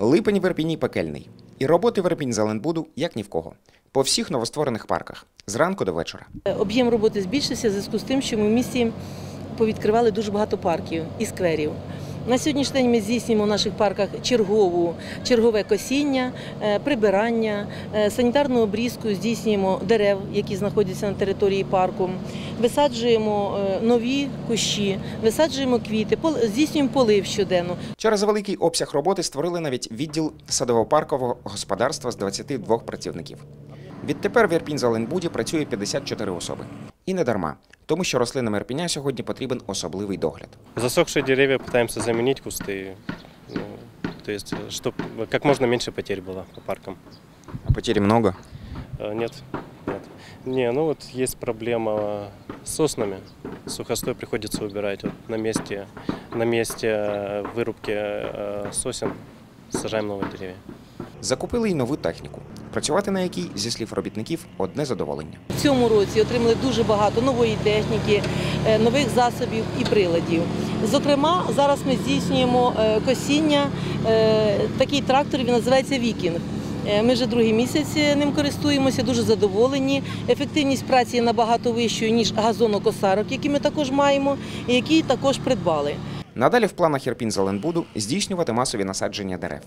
Липень в Ірпіні пекельний. І роботи в Ірпінь Зеленбуду як ні в кого. По всіх новостворених парках. Зранку до вечора. Об'єм роботи збільшився в зв'язку з тим, що ми в місті повідкривали дуже багато парків і скверів. На сьогоднішній день ми здійснюємо в наших парках чергову, чергове косіння, е, прибирання, е, санітарну обрізку, здійснюємо дерев, які знаходяться на території парку, висаджуємо е, нові кущі, висаджуємо квіти, здійснюємо полив щоденно. Через великий обсяг роботи створили навіть відділ садово-паркового господарства з 22 працівників. Відтепер в Ірпінь Зеленбуді працює 54 особи. І не дарма, тому що рослинам Ірпіня сьогодні потрібен особливий догляд. Засохшие деревья пытаемся заменить кусты. Ну, то есть, чтобы как можно меньше потерь было по паркам. А потері много. Э, Нет, нет. Не, ну вот есть проблема с соснами. Сухостой приходится убирать. Вот на месте, на месте э, вырубки э, сосен сажаем новые деревья. Закупили й нову техніку, працювати на якій, зі слів робітників, одне задоволення. В цьому році отримали дуже багато нової техніки, е, нових засобів і приладів. Зокрема, зараз ми здійснюємо е, косіння. е, Такий трактор він називається Вікінг. Ми вже другий місяць ним користуємося, дуже задоволені. Ефективність праці є набагато вищою, ніж газонокосарок, які ми також маємо, і які також придбали. Надалі в планах Ірпінь Зеленбуду здійснювати масові насадження дерев.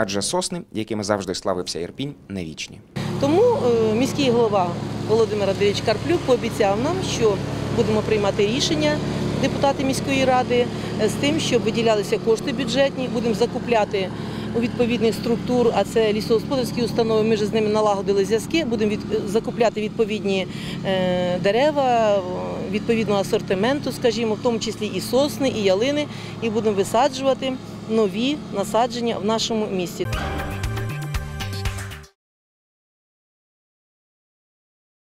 Адже сосни, якими завжди славився Ірпінь, не вічні. Тому е, міський голова Володимир Андрійович Карплюк пообіцяв нам, що будемо приймати рішення депутати міської ради е, з тим, щоб виділялися кошти бюджетні, будемо закупляти у відповідних структур, а це лісогосподарські установи. Ми вже з ними налагодили зв'язки. Будемо від, закупляти відповідні е, дерева відповідного асортименту, скажімо, в тому числі і сосни, і ялини, і будемо висаджувати нові насадження в нашому місті.